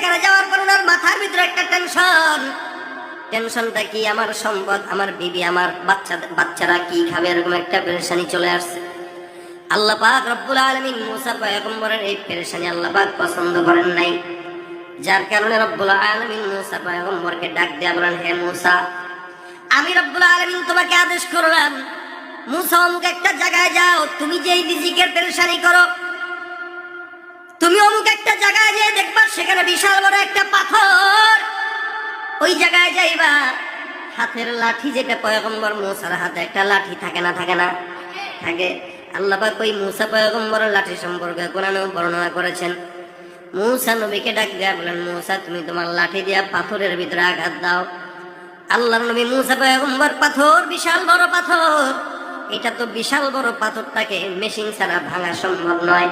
সেখানে যাওয়ার পর ওনার মাথার ভিতরে একটা টেনশন টেনশনটা কি? আমার সম্পদ, আমার বিবি, আমার বাচ্চা, বাচ্চারা কি খাবে? এরকম একটা পেরেশানি চলে আসছে। আল্লাহ পাক রব্বুল আলামিন মুসা পয়গম্বরের এই পেরেশানি আল্লাহ পাক পছন্দ করেন নাই। যার কারণে রব্বুল আলামিন মুসা পয়গম্বরকে ডাক দেয়া বলেন, হে মুসা, আমি রব্বুল আলামিন তোমাকে আদেশ করলাম, মুসা অমুক একটা জায়গায় যাও। তুমি যেই রিজিকের পেরেশানি করো তুমি অমুক একটা জায়গায় যেয়ে দেখবা, সেখানে বিশাল বড় একটা পাথর। ওই জায়গায় যাইবা, হাতের লাঠি যেটা পয়গম্বর মুসার হাতে, একটা লাঠি থাকে না থাকে না? থাকে। আল্লাহ পাক ওই মুসা পয়গম্বরের লাঠি সম্পর্কে কোরআনে বর্ণনা করেছেন। মুসা নবীকে ডাক দেয়া বলেন মুসা, তুমি তোমার লাঠি দিয়া পাথরের ভিতরে আঘাত দাও। আল্লাহর নবী মুসা পয়গম্বর, পাথর, বিশাল বড় পাথর। এটা তো বিশাল বড় পাথরটাকে মেশিন ছাড়া ভাঙা সম্ভব নয়।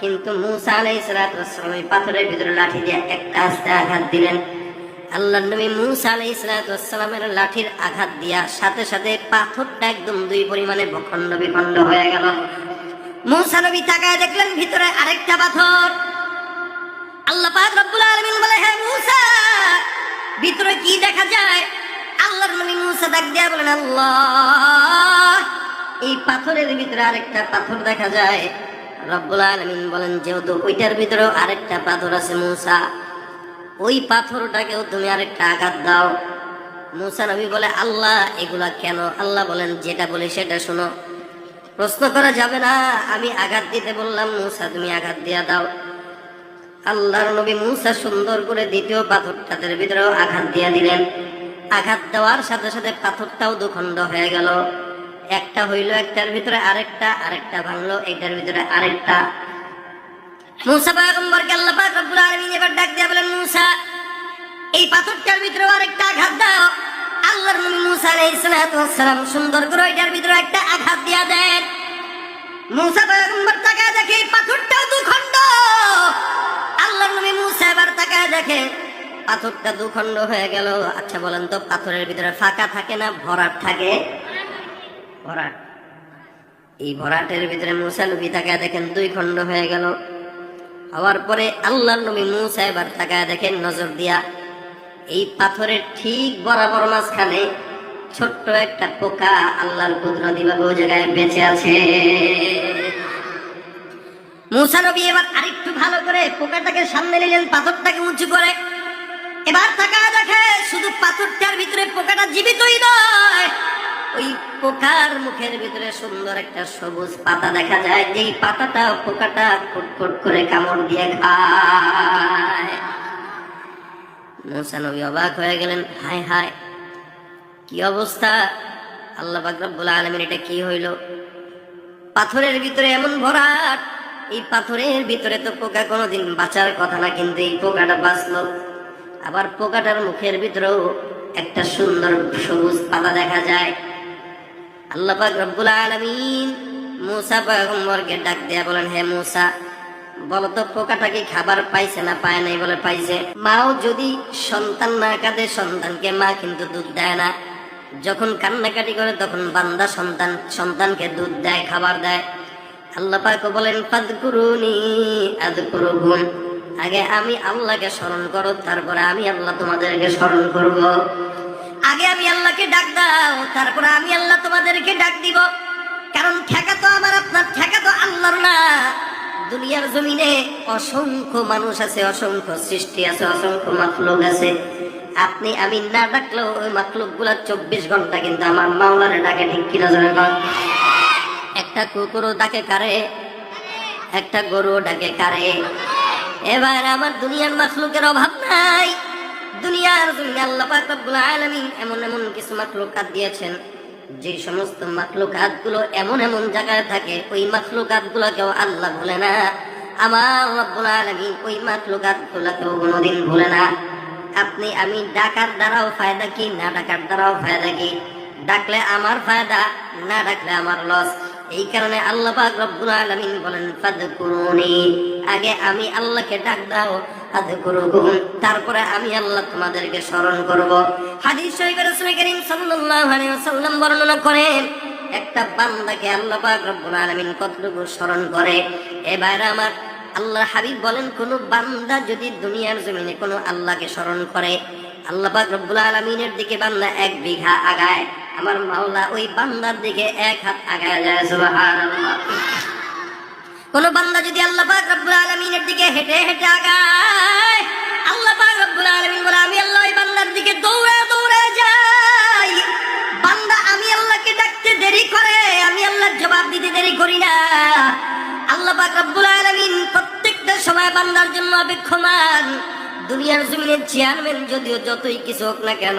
কিন্তু মুসা আলাই সালাম ওই পাথরের ভিতরে লাঠি দিয়ে একটা আস্তে আঘাত দিলেন। আল্লাহ নবী মুসা আলাই সালামের লাঠির আঘাত দিয়া সাথে সাথে পাথরটা একদম দুই পরিমাণে ভখণ্ড বিখণ্ড হয়ে গেল। মুসা নবী তাকায় দেখলেন, ভিতরে আরেকটা পাথর। আল্লাহ পাক রব্বুল আলামিন বলে, হে মুসা, ভিতরে কি দেখা যায়? আল্লাহর নবী মুসা ডাক দিয়া বলেন, আল্লাহ, এই পাথরের ভিতরে আরেকটা পাথর দেখা যায়। রব্বুল আলামিন বলেন, যেহেতু ওইটার ভিতরেও আরেকটা পাথর আছে মুসা, ওই পাথরটাকেও তুমি আরেকটা আঘাত দাও। মুসা নবী বলে, আল্লাহ, এগুলা কেন? আল্লাহ বলেন, যেটা বলে সেটা শোনো, প্রশ্ন করা যাবে না, আমি আঘাত দিতে বললাম, মুসা তুমি আঘাত দিয়া দাও। আল্লাহর নবী মুসা সুন্দর করে দ্বিতীয় পাথরটাদের ভিতরেও আঘাত দিয়া দিলেন। আঘাত দেওয়ার সাথে সাথে পাথরটাও দুখণ্ড হয়ে গেল। একটা হইল একটার ভিতরে আরেকটা আরেকটা ভাঙলো এটার ভিতরে আরেকটা। এই পাথরটার ভিতরে আরেকটা আঘাত দাও। আল্লাহর সুন্দর ভিতরে একটা আঘাত দেখে দুখণ্ড। আল্লাহর দেখে, পাথরটা দুখণ্ড হয়ে গেল। আচ্ছা বলেন তো, পাথরের ভিতরে ফাঁকা থাকে না, ভরাট থাকে? ভরাট এই ভরাটের ভিতরে মুসা নবী তাকায় দেখেন, দুই খণ্ড হয়ে গেল। হওয়ার পরে আল্লাহর নবী মুসা এবার তাকায় দেখেন, নজর দিয়া এই পাথরের ঠিক বরাবর মাঝখানে ছোট্ট একটা পোকা আল্লাহর কুদরতি ভাবে ওই জায়গায় বেঁচে আছে। মুসা নবী এবার আরেকটু ভালো করে পোকাটাকে সামনে নিলেন, পাথরটাকে উঁচু করে। এবার তাকায় দেখে শুধু পাথরটার ভিতরে পোকাটা জীবিতই নয় ওই পোকার মুখের ভিতরে সুন্দর একটা সবুজ পাতা দেখা যায়। যেই পাতাটা পোকাটা ফুটফুট করে কামড় দিয়ে খায়। মুসা নবী অবাক হয়ে গেলেন। হায় হায়, কি অবস্থা? আল্লাহ বাকরাবুল আলমিন এটা কি হইল? পাথরের ভিতরে এমন ভরাট, এই পাথরের ভিতরে তো পোকা কোনোদিন বাঁচার কথা না, কিন্তু এই পোকাটা বাঁচলো। আবার পোকাটার মুখের ভিতরেও একটা সুন্দর সবুজ পাতা দেখা যায়। আল্লাহ পাক রব্বুল আলামিন মুসা পয়গম্বরকে ডাক দেয়া বলেন, হে মুসা, বলতো পোকাটা কি খাবার পাইছে না পায় নাই বলে পাইছে? মাও যদি সন্তান না কাঁদে, সন্তানকে মা কিন্তু দুধ দেয় না। যখন কান্নাকাটি করে, তখন বান্দা সন্তান, সন্তানকে দুধ দেয়, খাবার দেয়। আল্লাহ পাক বলেন, ফাদকুরুনি, আদকুরুকুম। আগে আমি আল্লাহকে স্মরণ করো, তারপরে আমি আল্লাহ তোমাদেরকে স্মরণ করব। আগে আমি আল্লাহকে ডাক দাও, তারপরে আমি আল্লাহ তোমাদেরকে ডাক দিব। কারণ ঠেকা তো আমার, আপনার ঠেকা তো আল্লাহর না। দুনিয়ার জমিনে অসংখ্য মানুষ আছে, অসংখ্য সৃষ্টি আছে, অসংখ্য মাখলুক আছে। আপনি, আমি না ডাকলেও ওই মাখলুকগুলা চব্বিশ ঘণ্টা কিন্তু আমার মাওলারে ডাকে, ঠিক কিনা কন? একটা কুকুরও ডাকে কারে, একটা গরুও ডাকে কারে। এবার আমার দুনিয়ার মাখলুকের অভাব নাই। দুনিয়ার জমিনে আল্লাহ পাক রব্বুল আলামিন এমন এমন কিছু মাখলুকাত দিয়েছেন, যে সমস্ত মাখলুকাতগুলো এমন এমন জায়গায় থাকে, ওই মাখলুকাত গুলোকেও আল্লাহ ভুলে না। আমার রব্বুল আলামিন ওই মাখলুকাত গুলোকেও কোনোদিন ভুলে না। আপনি, আমি ডাকার দ্বারাও ফায়দা কি, না ডাকার দ্বারাও ফায়দা কি? ডাকলে আমার ফায়দা, না ডাকলে আমার লস। এই কারণে আল্লাহ পাক রব্বুল আলামিন বলেন, ফাদকুরুনি। আগে আমি আল্লাহকে ডাক দাও তারপরে আমি আল্লাহ তোমাদেরকে স্মরণ করব। হাদিস শরীফে রাসূল করিম সাল্লাল্লাহু আলাইহি ওয়াসাল্লাম বর্ণনা করেন, একটা বান্দাকে আল্লাহ পাক রব্বুল আলামিন কতটুকু স্মরণ করে? এবার আমার আল্লাহ হাবিব বলেন, কোন বান্দা যদি দুনিয়ার জমিনে কোনো আল্লাহকে স্মরণ করে, আল্লাহ পাক রব্বুল আলমিনের দিকে বান্দা এক বিঘা আগায়, আমার মাওলা ওই বান্দার দিকে এক হাত আগায় যায়, সুবহানাল্লাহ। কোন বান্দা যদি আল্লাহ পাক রব্বুল আলমিনের দিকে হেঁটে হেঁটে আগায় আল্লাহ পাক রব্বুল আলমিন বলে, আমি আল্লাহ বান্দার দিকে দৌড়ে দৌড়ে যাই। বান্দা, আমি আল্লাহকে ডাকতে দেরি করে, আমি আল্লাহর জবাব দিতে দেরি করি না। আল্লাহ পাক রব্বুল আলমিন প্রত্যেকটা সময় বান্দার জন্য অপেক্ষমান। দুনিয়ার জমিনের চেয়ারম্যান যদিও যতই কিছু হোক না কেন,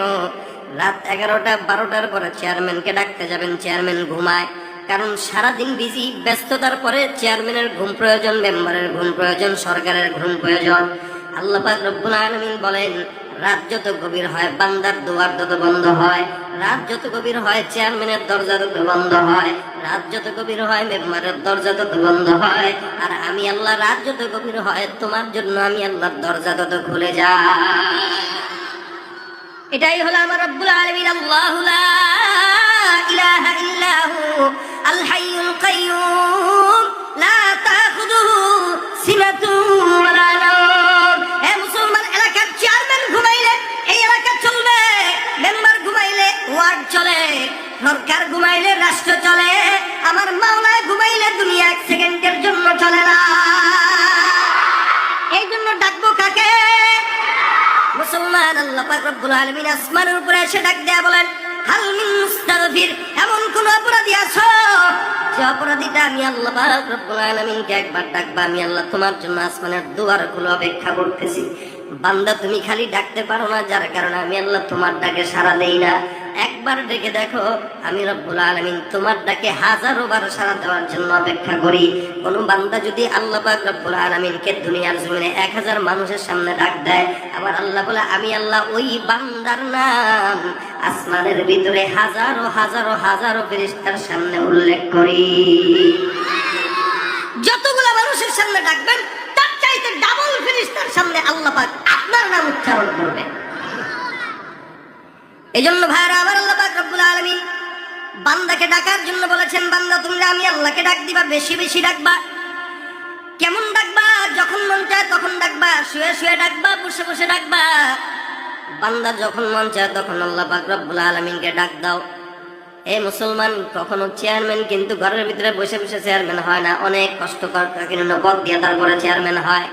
রাত এগারোটা, বারোটার পরে চেয়ারম্যানকে ডাকতে যাবেন, চেয়ারম্যান ঘুমায়। কারণ সারাদিন বিজি, ব্যস্ততার পরে চেয়ারম্যানের ঘুম প্রয়োজন, মেম্বারের ঘুম প্রয়োজন, সরকারের ঘুম প্রয়োজন। রব্বুল বলেন, রাত যত গভীর হয়, বান্দার তত বন্ধ হয়। রাত যত গভীর হয়, চেয়ারম্যানের দরজা তত বন্ধ হয়। রাত যত গভীর হয়, মেম্বারের দরজা তত বন্ধ হয়। আর আমি আল্লাহ, রাত যত গভীর হয়, তোমার জন্য আমি আল্লাহর দরজা তত খুলে যায়। এটাই হলো আমার রব্বুল আলামিন, আল্লাহু ইলাহা ইল্লাহু, আল হাইয়ুল মিন এমন কোন অপরাধী আমি আল্লাহ একবার ডাকবা, আমি আল্লাহ তোমার জন্য অপেক্ষা করতেছি। বান্দা, তুমি খালি ডাকতে পারো না, যার কারণে আমি আল্লাহ তোমার ডাকে সাড়া দেই না। একবার ডেকে দেখো, আমি রব্বুল আলামিন তোমার ডাকে হাজারো বার সারা দেওয়ার জন্য অপেক্ষা করি। কোন বান্দা যদি আল্লাহ পাক রব্বুল আলামিনকে দুনিয়ার জমিনে এক হাজার মানুষের সামনে ডাক দেয়, আবার আল্লাহ বলে, আমি আল্লাহ ওই বান্দার নাম আসমানের ভিতরে হাজারো হাজারো হাজারো ফেরেশতার সামনে উল্লেখ করি। যতগুলা মানুষের সামনে ডাকবেন, তার চাইতে ডাবল ফেরেশতার সামনে আল্লাহ পাক আপনার নাম উচ্চারণ করবে এই জন্য ভাইরা আবার আল্লাহ পাক রব্বুল আলামিন বান্দাকে ডাকার জন্য বলেছেন, বান্দা তুমি আমি আল্লাহকে ডাক দিবা, বেশি বেশি ডাকবা। কেমন ডাকবা? যখন মন চায় তখন ডাকবা, শুয়ে শুয়ে ডাকবা, বসে বসে ডাকবা। বান্দা যখন মন চায় তখন আল্লাহ পাক রব্বুল আলামিনকে ডাক দাও। এ মুসলমান, কখনো চেয়ারম্যান কিন্তু ঘরের ভিতরে বসে বসে চেয়ারম্যান হয় না। অনেক কষ্টকর বিভিন্ন পদ দিয়ে তারপরে চেয়ারম্যান হয়।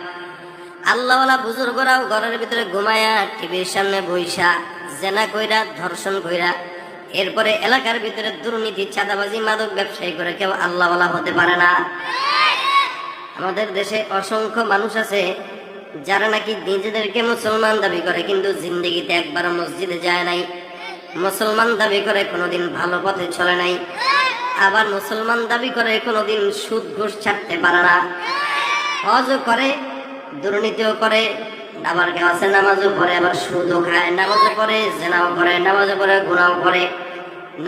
আল্লাহওয়ালা বুজুর্গরাও ঘরের ভিতরে ঘুমায়া টিভির সামনে বইসা। জেনা কইরা, ধর্ষণ কইরা, এরপরে এলাকার ভিতরে দুর্নীতি, চাঁদাবাজি, মাদক ব্যবসায়ী করে কেউ আল্লাহওয়ালা হতে পারে না। আমাদের দেশে অসংখ্য মানুষ আছে, যারা নাকি নিজেদেরকে মুসলমান দাবি করে, কিন্তু জিন্দগিতে একবার মসজিদে যায় নাই। মুসলমান দাবি করে কোনোদিন ভালো পথে চলে নাই। আবার মুসলমান দাবি করে কোনোদিন সুদ ঘুষ ছাড়তে পারে না। হজও করে, দুর্নীতিও করে আবার কেউ আছে নামাজও পড়ে, আবার সুদও খায়, নামাজও পড়ে, জেনাও করে নামাজও পড়ে গুণাও করে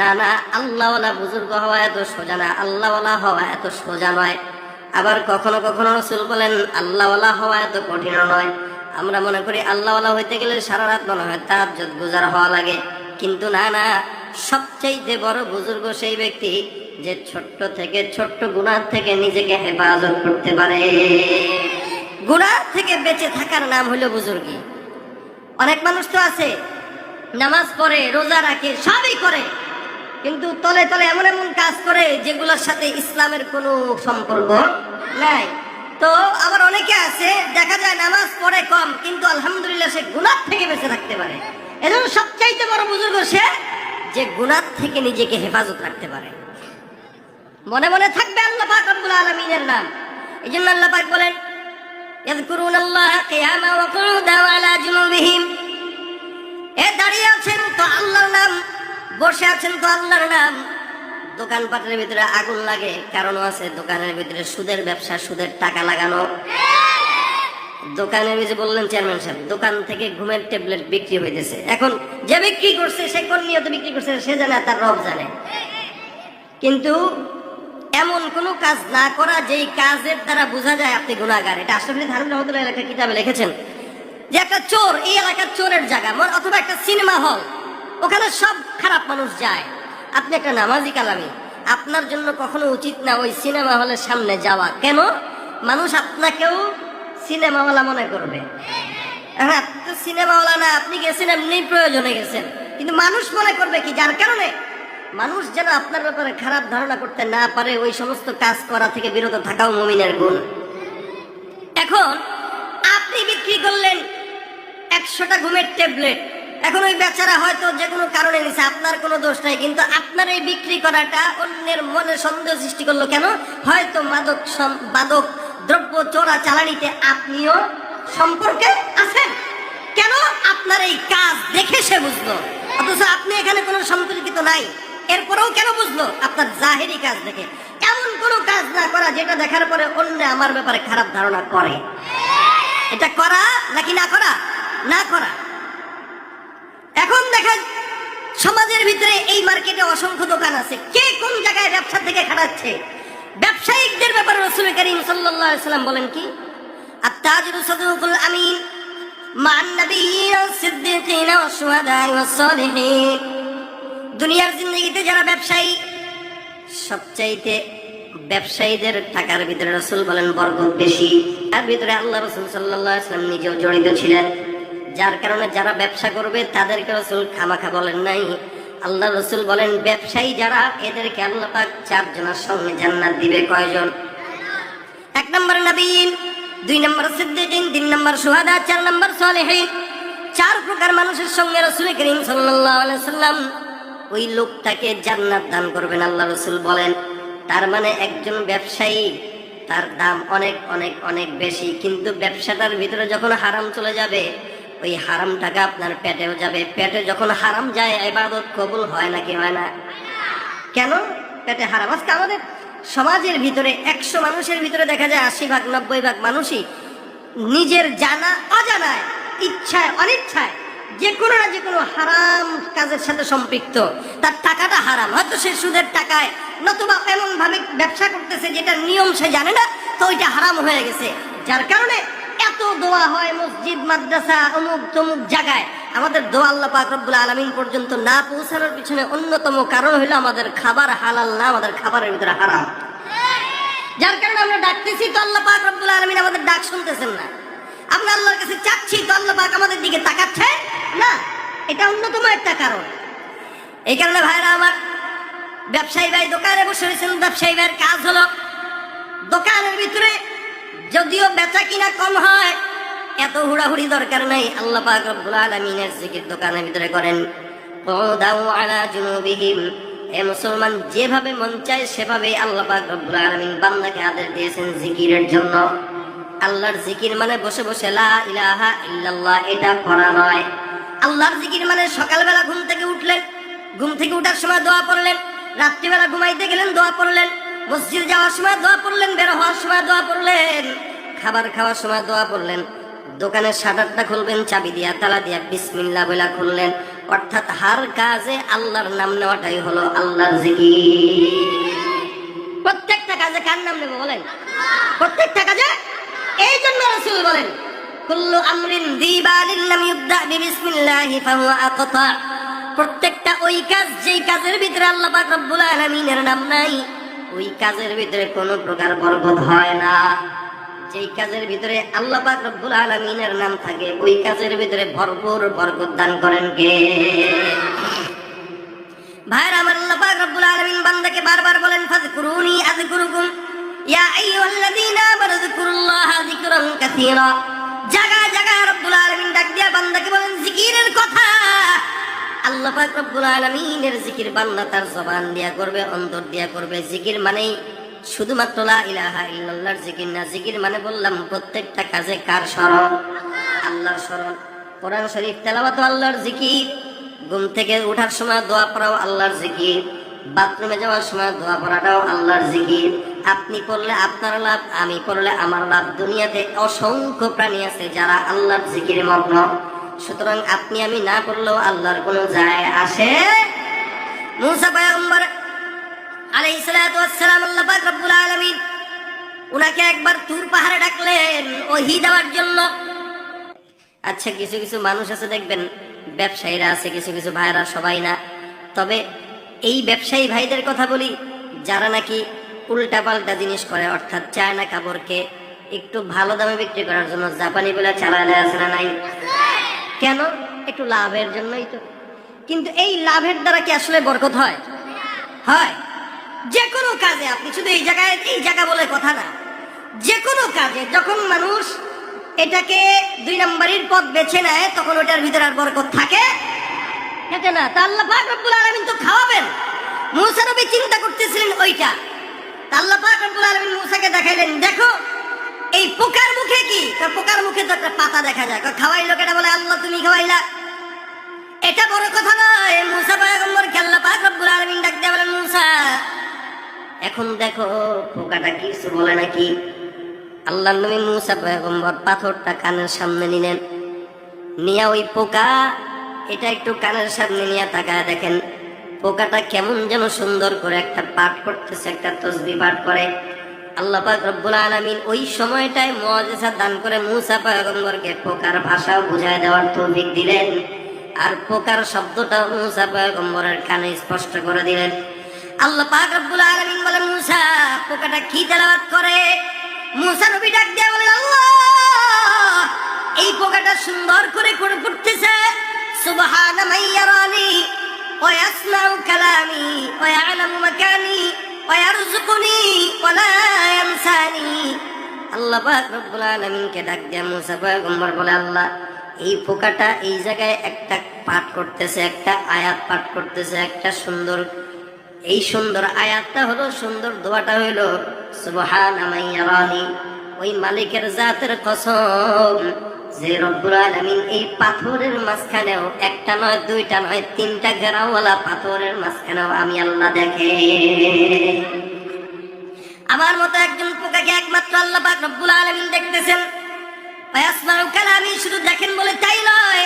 না না, আল্লাহওয়ালা বুজুর্গ হওয়া এত সোজা না, আল্লাহওয়ালা হওয়া এত সোজা নয়। আবার কখনো কখনো রসুল বলেন, আল্লাহওয়ালা হওয়া এত কঠিন নয়। আমরা মনে করি আল্লাহওয়ালা হইতে গেলে সারা রাত মনে হয় তার যত গুজার হওয়া লাগে। কিন্তু না না, সবচাইতে বড় বুজুর্গ সেই ব্যক্তি যে ছোট্ট থেকে, ছোট্ট গুণার থেকে নিজেকে হেফাজত করতে পারে। গুণার থেকে বেঁচে থাকার নাম হলো বুজুর্গি। অনেক মানুষ তো আছে, নামাজ পড়ে, রোজা রাখে, সবই করে। কিন্তু তলে তলে এমন এমন কাজ করে যেগুলোর সাথে ইসলামের কোনো সম্পর্ক নাই। তো আবার অনেকে আছে, দেখা যায় নামাজ পড়ে কম, কিন্তু আলহামদুলিল্লাহ সে গুণার থেকে বেঁচে থাকতে পারে। এজন্য সবচাইতে বড় বুজুর্গ সে যে গুণার থেকে নিজেকে হেফাজত রাখতে পারে। মনে মনে থাকবে আল্লাহ পাক রব্বুল আলামিনের নাম। এই জন্য আল্লাহ পাক বলেন يذكرون الله قياما وقعودا وعلى جنوبهم এ দাঁড়িয়ে আছেন তো আল্লাহর নাম বসে আছেন তো আল্লাহর নাম দোকানপাটের ভিতরে আগুন লাগে কারণও আছে দোকানের ভিতরে সুদের ব্যবসা সুদের টাকা লাগানো দোকানের যে বললেন চেয়ারম্যান সাহেব দোকান থেকে ঘুমের ট্যাবলেট বিক্রি হইতেছে এখন যে বিক্রি করছে সে কোন নিয়ত বিক্রি করছে সে জানে আর তার রব জানে কিন্তু এমন কোনো কাজ না করা যেই কাজের দ্বারা বোঝা যায় আপনি গুণাগার এটা আলী থানভী রহমতুল্লাহ এলাকা কিতাবে লিখেছেন। যে একটা চোর, এই এলাকার চোরের জায়গা অথবা একটা সিনেমা হল, ওখানে সব খারাপ মানুষ যায়। আপনি একটা নামাজি কালামি, আপনার জন্য কখনো উচিত না ওই সিনেমা হলের সামনে যাওয়া। কেন? মানুষ আপনাকেও সিনেমাওয়ালা মনে করবে। হ্যাঁ সিনেমাওয়ালা না, আপনি গেছেন এমনি প্রয়োজনে গেছেন। কিন্তু মানুষ মনে করবে কি, যার কারণে মানুষ যেন আপনার ব্যাপারে খারাপ ধারণা করতে না পারে, ওই সমস্ত কাজ করা থেকে বিরত থাকাও মুমিনের গুণ। এখন আপনি বিক্রি করলেন একশোটা ঘুমের ট্যাবলেট। এখন ওই বেচারা হয়তো যে কোনো কারণে নিছে, আপনার কোনো দোষ নাই, কিন্তু আপনার এই বিক্রি করাটা অন্যের মনে সন্দেহ সৃষ্টি করল কেন? হয়তো মাদক মাদক দ্রব্য চোরা চালানিতে আপনিও সম্পর্কে আছেন। কেন? আপনার এই কাজ দেখে সে বুঝলো। অথচ আপনি এখানে কোনো সম্পর্কিত নাই। এরপরেও কেন বুঝলো? আপনার জাহেরি কাজ দেখে। এমন কোনো কাজ না করা, যেটা দেখার পরে অন্য আমার ব্যাপারে খারাপ ধারণা করে। এটা করা নাকি না করা? না করা। এখন দেখেন সমাজের ভিতরে এই মার্কেটে অসংখ্য দোকান আছে। কে কোন জায়গায় ব্যবসা থেকে খাটাচ্ছে? ব্যবসায়িকদের ব্যাপারে রসুল করিম সাল্লাম বলেন কি? আত্তাজিরু সাদুকুল আমিন মান নাবিয়্যিন সিদ্দিকিন সালিহিন দুনিয়ার জিন্দগিতে যারা ব্যবসায়ী, সবচাইতে ব্যবসায়ীদের টাকার ভিতরে রসুল বলেন বরকত বেশি। তার ভিতরে আল্লাহ রসুল সাল্লাম নিজেও জড়িত ছিলেন। যার কারণে যারা ব্যবসা করবে, তাদেরকে রসুল খামাখা বলেন নাই। আল্লাহ রসুল বলেন, ব্যবসায়ী যারা, এদেরকে আল্লাহ পাক চারজনের সঙ্গে জান্নাত দিবে কয়জন? এক নম্বর নবীন দুই নম্বর সিদ্দিকিন, তিন নম্বর সুহাদা চার নম্বর সলেহীন। চার প্রকার মানুষের সঙ্গে রসুল করিম আলাইহি সাল্লাম ওই লোকটাকে জান্নাত দান করবেন, আল্লাহ রসুল বলেন। তার মানে একজন ব্যবসায়ী, তার দাম অনেক অনেক অনেক বেশি। কিন্তু ব্যবসাটার ভিতরে যখন হারাম চলে যাবে, ওই হারাম টাকা আপনার পেটেও যাবে। পেটে যখন হারাম যায় এবাদত কবুল হয় নাকি হয় না? কেন? পেটে হারাম। আজকে আমাদের সমাজের ভিতরে, একশো মানুষের ভিতরে দেখা যায়, আশি ভাগ, নব্বই ভাগ মানুষই নিজের জানা অজানায়, ইচ্ছায়, অনিচ্ছায় যে কোনো না যে কোনো হারাম কাজের সাথে সম্পৃক্ত। তার টাকাটা হারাম। হয়তো সে সুদের টাকায় নতুবা এমন ভাবে ব্যবসা করতেছে যেটা নিয়ম সে জানে না, তো ওইটা হারাম হয়ে গেছে। যার কারণে এত দোয়া হয় মসজিদ, মাদ্রাসা, অমুক তমুক জায়গায়। আমাদের দোয়া আল্লাহ পাক আলমিন পর্যন্ত না পৌঁছানোর পিছনে অন্যতম কারণ হলো আমাদের খাবার হালাল না, আমাদের খাবারের ভিতরে হারাম। যার কারণে আমরা ডাকতেছি, তো আল্লাহ পাক আলমিন আমাদের ডাক শুনতেছেন না। আমরা আল্লাহর কাছে চাচ্ছি, তো আল্লাহ পাক আমাদের দিকে তাকাচ্ছে? না, এটা অন্যতম একটা কারণ। এই কারণে ভাইরা আমার ব্যবসায়ী ভাই দোকানে বসে রয়েছেন, ব্যবসায়ী ভাইয়ের কাজ হলো, দোকানের ভিতরে যদিও বেচা কিনা কম হয়, এত হুড়াহুড়ি দরকার নাই, আল্লাহ পাক রব্বুল আলামিনের জিকির দোকানের ভিতরে করেন। দাও আলা জুনুবিহিম, এ মুসলমান যেভাবে মন চায় সেভাবে আল্লাহ পাক রব্বুল আলামিন বান্দাকে আদেশ দিয়েছেন জিকিরের জন্য। আল্লাহর জিকির মানে বসে বসে লা ইলাহা ইল্লাল্লাহ, এটা করা নয় আল্লাহর জিকির মানে সকালবেলা ঘুম থেকে উঠলেন, ঘুম থেকে উঠার সময় দোয়া পড়লেন, রাত্রিবেলা ঘুমাইতে গেলেন, দোয়া পড়লেন, মসজিদ যাওয়ার সময় দোয়া পড়লেন, বের হওয়ার সময় দোয়া পড়লেন, খাবার খাওয়ার সময় দোয়া পড়লেন, দোকানের শাটারটা খুলবেন, চাবি দিয়া, তালা দিয়া বিসমিল্লা বলা খুললেন। অর্থাৎ হার কাজে আল্লাহর নাম নেওয়াটাই হলো আল্লাহর জিকির। প্রত্যেকটা কাজে কার নাম নেব বলেন? প্রত্যেকটা কাজে এই জন্য বলেন, কুল্লু আমরিন লাম ফাহুয়া আকতা। প্রত্যেকটা ওই কাজ যেই কাজের ভিতরে আল্লাহ পাক রব্বুল আলামিনের নাম নাই, ওই কাজের ভিতরে কোনো প্রকার বরকত হয় না। যেই কাজের ভিতরে আল্লাহ পাক রব্বুল আলামিনের নাম থাকে, ওই কাজের ভিতরে ভরপুর বরকত দান করেন কে? ভাইরা, আমার আল্লাহ পাক রব্বুল আলামিন বান্দাকে বারবার বলেন ফাযকুরুনি আযকুরুকুম। রব্বুল আলামিন ডাক দিয়া কথা। আল্লাহ জবান দিয়া দিয়া মানেই শুধুমাত্র লা ইলাহা না মানে বললাম প্রত্যেকটা কাজে কার স্মরণ? আল্লাহর স্মরণ। কোরআন শরীফ তেলাওয়াত আল্লাহর জিকির। ঘুম থেকে ওঠার সময় দোয়া পড়াও আল্লাহর জিকির। বাথরুমে যাওয়ার সময় দোয়া পড়াটাও আল্লাহর জিকির। আপনি পড়লে আপনার লাভ, আমি পড়লে আমার লাভ। দুনিয়াতে অসংখ্য প্রাণী আছে যারা আল্লাহর জিকিরে মগ্ন। সুতরাং আপনি আমি না করলেও আল্লাহর কোনো যায় আসে। মুসা পয়গম্বর আলাইহিস আল্লাহ রব্বুল আলামিন উনাকে একবার তুর পাহাড়ে ডাকলেন, ওহি দেওয়ার জন্য। আচ্ছা কিছু কিছু মানুষ আছে, দেখবেন ব্যবসায়ীরা আছে, কিছু কিছু ভাইরা সবাই না। তবে এই ব্যবসায়ী ভাইদের কথা বলি, যারা নাকি উল্টা পাল্টা জিনিস করে, অর্থাৎ চায়না কাপড়কে একটু ভালো দামে বিক্রি করার জন্য জাপানি বলে চালালে আছে না নাই? কেন? একটু লাভের জন্যই তো। কিন্তু এই লাভের দ্বারা কি আসলে বরকত হয়? হয়। যে কোনো কাজে আপনি শুধু এই জায়গায়, এই জায়গা বলে কথা না। যে কোনো কাজে যখন মানুষ এটাকে দুই নম্বরের পথ বেছে নেয়, তখন ওটার ভিতরে আর বরকত থাকে থাকে না। তা আল্লাহ পাক রব্বুল আলামিন তো খাওয়াবেন। মুসা নবী চিন্তা করতেছিলেন ওইটা। দেখাইলেন, দেখো, এই পোকার মুখে কি? পোকার মুখে তো একটা পাতা দেখা যায়। কেটা বলে, আল্লাহ, তুমি এটা বড় কথা নয়। মুসা এখন দেখো, পোকাটা কিছু বলে নাকি? আল্লাহ নবী মুসা পয়গম্বর পাথরটা কানের সামনে নিলেন। নিয়ে ওই পোকা, এটা একটু কানের সামনে নিয়ে তাকায় দেখেন। পোকাটা কেমন যেন সুন্দর করে একটা পাঠ করতেছে, একটা তসবি পাঠ করে। আল্লাহ পাক রব্বুল আলামিন ওই সময়টায় মুআজিজা দান করে মুসা পয়গম্বরকে পোকার ভাষাও বুঝায় দেওয়ার তৌফিক দিলেন। আর পোকার শব্দটাও মুসা পয়গম্বরের কানে স্পষ্ট করে দিলেন। আল্লাহ পাক রব্বুল আলামিন বলেন, মুসা, পোকাটা কি তেলাওয়াত করে? মুসা নবী ডাক দিয়ে বলেন, আল্লাহ, এই পোকাটা সুন্দর করে করে পড়তেছে সুবহান মাইয়ারানি ইয়ালামু মাকানি ওয়া ইয়ারযুকুনি ওয়া লা ইয়ানসানি আল্লাহ রব্বুল আলামিনকে ডাক দিয়ে মুসা পয়গম্বর বলে, আল্লাহ, এই পোকাটা এই জায়গায় একটা পাঠ করতেছে, একটা আয়াত পাঠ করতেছে, একটা সুন্দর, এই সুন্দর আয়াতটা হলো, সুন্দর দোয়াটা হইল সুবহান আমাইয়ারানি ওই মালিকের জাতের কসম। যে রব্বুল এই পাথরের মাঝখানেও একটা নয়, দুইটা নয়, তিনটা ঘেরাওয়ালা পাথরের মাঝখানেও আমি আল্লাহ দেখে। আমার মতো একজন পোকাকে একমাত্র আল্লাহ পাক রব্বুল আলামিন দেখতেছেন। কালামি শুধু দেখেন বলে তাই নয়,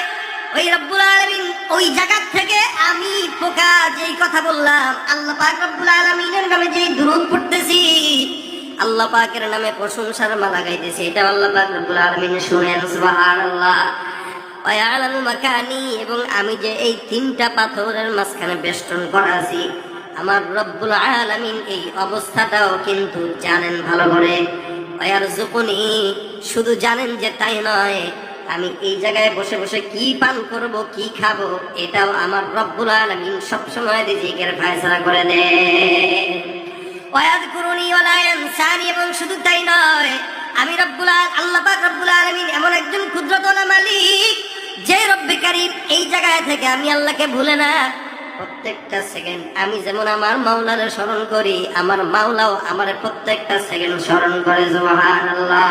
ওই রব্বুল আলামিন ওই জায়গার থেকে আমি পোকা যেই কথা বললাম, আল্লাহ পাক রব্বুল আলামিনের নামে যেই দুরূদ পড়তেছি আল্লাহ পাকের নামে প্রশংসার মালা গাইতেছি। এটা আল্লাহ পাক রব্বুল আলামিন শুনেন, সুবহানাল্লাহ। ওয়ালামু মাকানি, এবং আমি যে এই তিনটা পাথরের মাঝখানে বেষ্টন করা আছি, আমার রব্বুল আলামিন এই অবস্থাটাও কিন্তু জানেন ভালো করে। ওয়ার জুকুনি শুধু জানেন যে তাই নয়, আমি এই জায়গায় বসে বসে কি পান করব, কি খাব, এটাও আমার রব্বুল আলামিন সবসময় রিজিকের ফয়সালা করে দেয় এবং শুধু তাই নয়, আমি আল্লাহ এমন একজন মালিক, যে এই জায়গায় থেকে আমি আল্লাহকে ভুলে না। প্রত্যেকটা সেকেন্ড আমি যেমন আমার মাওলারে স্মরণ করি, আমার মাওলাও আমার প্রত্যেকটা সেকেন্ড স্মরণ করে, সুবহানাল্লাহ।